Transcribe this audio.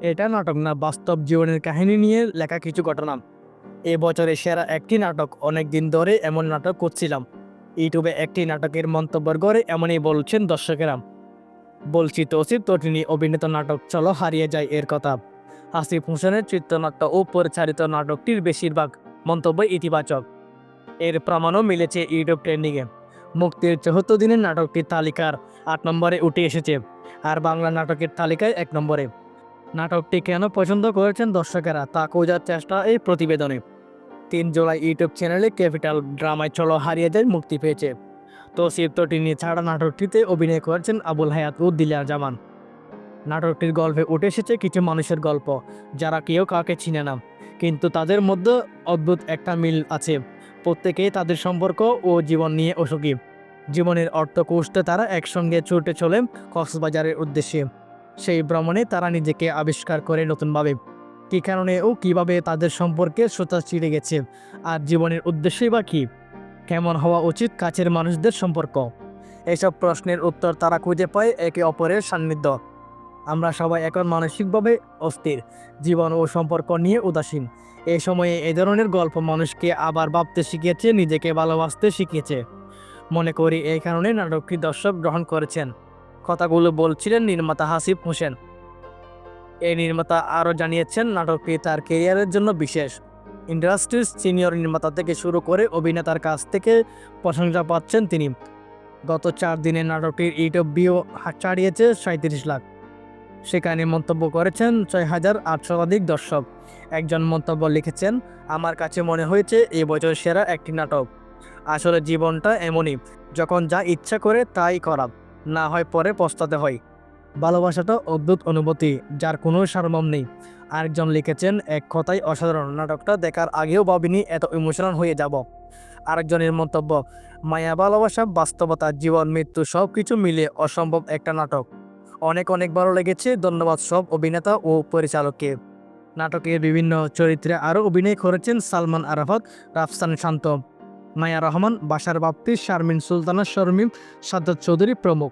এটা নাটক না, বাস্তব জীবনের কাহিনী নিয়ে লেখা কিছু ঘটনা। এ বছরে সেরা একটি নাটক অনেক দিন ধরে এমন নাটক করছিলাম। ইউটিউবে একটি নাটকের মন্তব্য করে এমনই বলছেন দর্শকেরা। বলছি, তৌসিফ, তটিনী অভিনীত নাটক, চলো হারিয়ে যায় এর কথা। আসিফ হোসেনের চিত্রনাট্য ও পরিচালিত নাটকটির বেশিরভাগ মন্তব্য ইতিবাচক। এর প্রমাণও মিলেছে ইউটিউব ট্রেন্ডিংয়ে। মুক্তির চৌহত্তর দিনের নাটকটির তালিকার আট নম্বরে উঠে এসেছে, আর বাংলা নাটকের তালিকায় এক নম্বরে। নাটকটি কেন পছন্দ করেছেন দর্শকেরা তা খোঁজার চেষ্টা এই প্রতিবেদনে। তিন জুলাই ইউটিউব চ্যানেলে ক্যাপিটাল ড্রামায় চলো হারিয়ে যায় মুক্তি পেয়েছে। তো শিবতটিনি ছাড়া নাটকটিতে অভিনয় করেছেন আবুল হায়াত ও জামান। নাটকটির গল্পে উঠে এসেছে কিছু মানুষের গল্প, যারা কেউ কাউকে চিনে না, কিন্তু তাদের মধ্যে অদ্ভুত একটা মিল আছে। প্রত্যেকেই তাদের সম্পর্ক ও জীবন নিয়ে অসুখী। জীবনের অর্থ খুঁজতে তারা একসঙ্গে ছুটে চলে কক্সবাজারের উদ্দেশ্যে। সেই ভ্রমণে তারা নিজেকে আবিষ্কার করে নতুনভাবে। কী কারণে ও কীভাবে তাদের সম্পর্কে সোতা চিড়ে গেছে? আর জীবনের উদ্দেশ্যই বা কী? কেমন হওয়া উচিত কাছের মানুষদের সম্পর্ক? এসব প্রশ্নের উত্তর তারা খুঁজে পায় একে অপরের সান্নিধ্য। আমরা সবাই এখন মানসিকভাবে অস্থির। জীবন ও সম্পর্ক নিয়ে উদাসীন। এ সময়ে এ ধরনের গল্প মানুষকে আবার ভাবতে শিখিয়েছে, নিজেকে ভালোবাসতে শিখিয়েছে। মনে করি এই কারণে নাটকটি দর্শক গ্রহণ করেছেন। কথাগুলো বলছিলেন নির্মাতা হাসিফ হোসেন। এই নির্মাতা আরও জানিয়েছেন, নাটকটি তার কেরিয়ারের জন্য বিশেষ। ইন্ডাস্ট্রির সিনিয়র নির্মাতা থেকে শুরু করে অভিনেতার কাছ থেকে প্রশংসা পাচ্ছেন তিনি। গত চার দিনে নাটকটির ইউটিউব ভিউ ছাড়িয়েছে সাঁত্রিশ লাখ। সেখানে মন্তব্য করেছেন ছয় হাজার আটশো অধিক দর্শক। একজন মন্তব্য লিখেছেন, আমার কাছে মনে হয়েছে এই বছর সেরা একটি নাটক। আসলে জীবনটা এমনই, যখন যা ইচ্ছা করে তাই করা। না হয় পরে পস্তাতে হয়। ভালোবাসাটা অদ্ভুত অনুভূতি, যার কোনো সারমম নেই। আরেকজন লিখেছেন, এক কথাই অসাধারণ। নাটকটা দেখার আগেও ভাবিনি এত ইমোশনাল হয়ে যাব। আরেকজনের মন্তব্য, মায়া, ভালোবাসা, বাস্তবতা, জীবন, মৃত্যু সব কিছু মিলে অসম্ভব একটা নাটক। অনেক অনেক ভালো লেগেছে। ধন্যবাদ সব অভিনেতা ও পরিচালককে। নাটকের বিভিন্ন চরিত্রে আরও অভিনয় করেছেন সালমান আরাফাত, রাফসান শান্ত। মায়া রহমান বাসার বাপ্তি শারমিন সুলতানা শর্মিম সাদ্দাত চৌধুরী প্রমুখ।